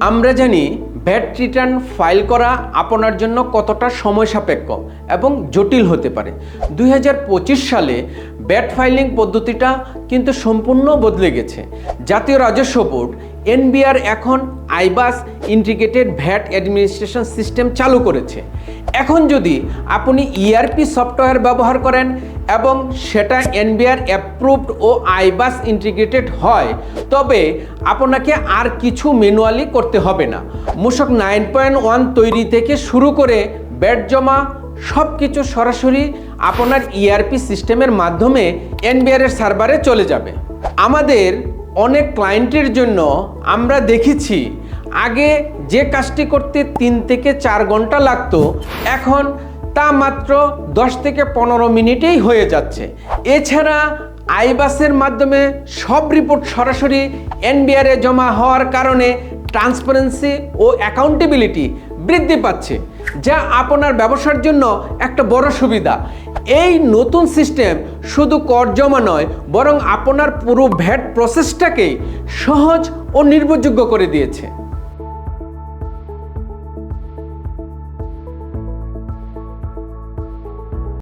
আমরা জানি VAT return file করা আপনার জন্য কতটা সময় সাপেক্ষ এবং জটিল হতে পারে। দুই হাজার পঁচিশ সালে ভ্যাট ফাইলিং পদ্ধতিটা কিন্তু সম্পূর্ণ বদলে গেছে। জাতীয় রাজস্ব বোর্ড এনবিআর এখন IVAS integrated VAT administration system চালু করেছে। এখন যদি আপনি ইআরপি সফটওয়্যার ব্যবহার করেন এবং সেটা এনবিআর অ্যাপ্রুভড ও আইবাস ইন্টিগ্রেটেড হয়, তবে আপনাকে আর কিছু ম্যানুয়ালি করতে হবে না। মূসক নাইন পয়েন্ট ওয়ান তৈরি থেকে শুরু করে ব্যাট জমা সব কিছু সরাসরি আপনার ইআরপি সিস্টেমের মাধ্যমে এনবিআর এর সার্ভারে চলে যাবে। আমাদের অনেক ক্লায়েন্টের জন্য আমরা দেখেছি, আগে যে কাজটি করতে তিন থেকে চার ঘণ্টা লাগতো, এখন তা মাত্র দশ থেকে পনেরো মিনিটেই হয়ে যাচ্ছে। এছাড়া আইবাসের মাধ্যমে সব রিপোর্ট সরাসরি এনবিআরে জমা হওয়ার কারণে ট্রান্সপারেন্সি ও অ্যাকাউন্টেবিলিটি বৃদ্ধি পাচ্ছে, যা আপনার ব্যবসার জন্য একটা বড় সুবিধা। এই নতুন সিস্টেম শুধু কর জমা নয়, বরং আপনার পুরো ভ্যাট প্রসেসটাকেই সহজ ও নির্ভরযোগ্য করে দিয়েছে।